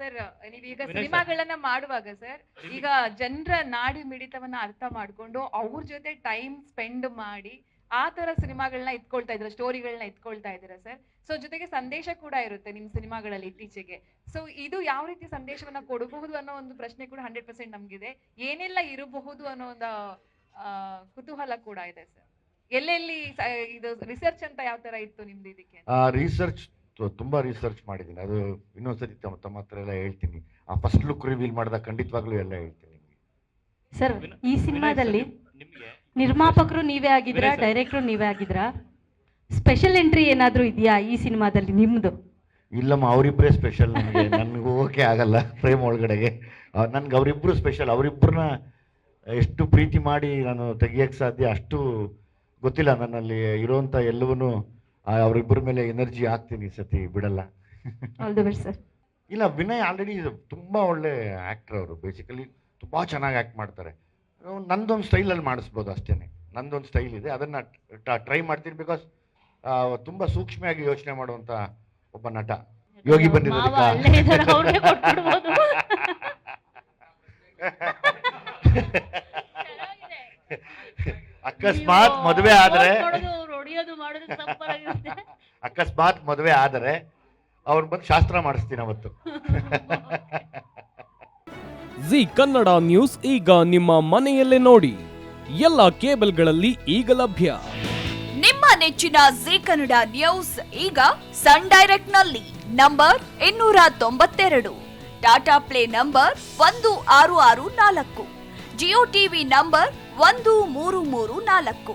Sir. ನೀವೀಗ. ಸಿನಿಮಾಗಳನ್ನ ಮಾಡುವಾಗ ಸರ್ ಈಗ ಜನರ ನಾಡಿ ಮಿಡಿತವನ್ನ ಅರ್ಥ ಮಾಡ್ಕೊಂಡು ಅವ್ರ ಜೊತೆ ಟೈಮ್ ಸ್ಪೆಂಡ್ ಮಾಡಿ ಆ ತರ ಸಿನಿಮಾಗಳನ್ನ ಇಟ್ಕೊಳ್ತಾ ಇದ್ರ ಸ್ಟೋರಿಗಳನ್ನ ಇಟ್ಕೊಳ್ತಾ ಇದ್ದೀರಾ ಸರ್ ಸೊ ಜೊತೆಗೆ ಸಂದೇಶ ಕೂಡ ಇರುತ್ತೆ ನಿಮ್ ಸಿನಿಮಾಗಳಲ್ಲಿ ಇತ್ತೀಚೆಗೆ. ಸೊ ಇದು ಯಾವ ರೀತಿ ಸಂದೇಶವನ್ನ ಕೊಡಬಹುದು ಅನ್ನೋ ಒಂದು ಪ್ರಶ್ನೆ ಕೂಡ ಹಂಡ್ರೆಡ್ ಪರ್ಸೆಂಟ್ ನಮ್ಗಿದೆ. ಏನೆಲ್ಲ ಇರಬಹುದು ಅನ್ನೋ ಒಂದು ಆ, ಕುತೂಹಲ ಕೂಡ ಇದೆ ಸರ್ ಎಲ್ಲೆಲ್ಲಿ ಇದು ರಿಸರ್ಚ್ ಅಂತ ಯಾವ ತರ ಇತ್ತು ನಿಮ್ದು ಇದಕ್ಕೆ? ಆ ರಿಸರ್ಚ್ ತುಂಬಾ ರಿಸರ್ಚ್ ಮಾಡಿದ್ದೀನಿ. ಅದು ಇನ್ನೊಂದ್ಸರಿ ತಮ್ಮ ತಮ್ಮ ಹತ್ರ ಎಲ್ಲ ಹೇಳ್ತೀನಿ. ಆ ಫಸ್ಟ್ ಲುಕ್ ರಿವೀಲ್ ಮಾಡಿದಾಗ ಖಂಡಿತವಾಗ್ಲೂ ಎಲ್ಲ ಹೇಳ್ತೀನಿ ನಿಮ್ಗೆ. ಸರ್ ಈ ಸಿನಿಮಾದಲ್ಲಿ ನಿರ್ಮಾಪಕರು ನೀವೇ ಆಗಿದ್ರಾ ಡೈರೆಕ್ಟರ್ ನೀವೇ ಆಗಿದ್ರಾ? ಸ್ಪೆಷಲ್ ಎಂಟ್ರಿ ಏನಾದ್ರೂ ಇದೆಯಾ ಈ ಸಿನಿಮಾದಲ್ಲಿ ನಿಮ್ದು? ಇಲ್ಲಮ್ಮ ಅವರಿಬ್ಬರೇ ಸ್ಪೆಷಲ್ ನನಗೆ ನನಗೆ ಓಕೆ ಆಗಲ್ಲ ಫ್ರೇಮ್ ಒಳಗಡೆಗೆ. ನನ್ಗೆ ಅವರಿಬ್ಬರು ಸ್ಪೆಷಲ್ ಅವರಿಬ್ಬರನ್ನ ಎಷ್ಟು ಪ್ರೀತಿ ಮಾಡಿ ನಾನು ತೆಗಿಯಕ್ಕೆ ಸಾಧ್ಯ ಅಷ್ಟು ಗೊತ್ತಿಲ್ಲ ನನ್ನಲ್ಲಿ. ಇರೋಂಥ ಎಲ್ಲವನ್ನೂ ಅವರಿಬ್ಬರ ಮೇಲೆ ಎನರ್ಜಿ ಹಾಕ್ತೀನಿ ಈ ಸತಿ ಬಿಡಲ್ಲ. ಆಲ್ ದಿ ಬೆಸ್ಟ್ ಸರ್ ಇಲ್ಲ ವಿನಯ್ ಆಲ್ರೆಡಿ ತುಂಬಾ ಒಳ್ಳೆ ಆಕ್ಟರ್ ಅವರು. ಬೇಸಿಕಲಿ ತುಂಬಾ ಚೆನ್ನಾಗಿ ಆಕ್ಟ್ ಮಾಡ್ತಾರೆ. ನಂದೊಂದು ಸ್ಟೈಲಲ್ಲಿ ಮಾಡಿಸ್ಬೋದು ಅಷ್ಟೇನೆ. ನಂದೊಂದು ಸ್ಟೈಲ್ ಇದೆ. ಅದನ್ನ ಟ್ರೈ ಮಾಡ್ತೀನಿ ಬಿಕಾಸ್ ತುಂಬಾ ಸೂಕ್ಷ್ಮವಾಗಿ ಯೋಚನೆ ಮಾಡುವಂತ ಒಬ್ಬ ನಟ. ಯೋಗಿ ಅವ್ರಿಗೆ ಅಕಸ್ಮಾತ್ ಮದುವೆ ಆದರೆ ಸೂಪರ್ ಆಗಿರುತ್ತೆ ಅಕಸ್ಮಾತ್ ಮದುವೆ ಆದರೆ ಅವ್ರು ಬಂದು ಶಾಸ್ತ್ರ ಮಾಡಿಸ್ತೀನಿ ಅವತ್ತು. ಜಿ ಕನ್ನಡ ನ್ಯೂಸ್ ಈಗ ನಿಮ್ಮ ಮನೆಯಲ್ಲೇ ನೋಡಿ. ಎಲ್ಲ ಕೇಬಲ್ಗಳಲ್ಲಿ ಈಗ ಲಭ್ಯ. ನಿಮ್ಮ ನೆಚ್ಚಿನ ಜಿ ಕನ್ನಡ ನ್ಯೂಸ್ ಈಗ ಸನ್ ಡೈರೆಕ್ಟ್ನಲ್ಲಿ ನಂಬರ್ ಇನ್ನೂರ ತೊಂಬತ್ತೆರಡು. ಟಾಟಾ ಪ್ಲೇ ನಂಬರ್ ಒಂದು ಆರು ಆರು ನಾಲ್ಕು. ಜಿಯೋ ಟಿವಿ ನಂಬರ್ ಒಂದು ಮೂರು ಮೂರು ನಾಲ್ಕು.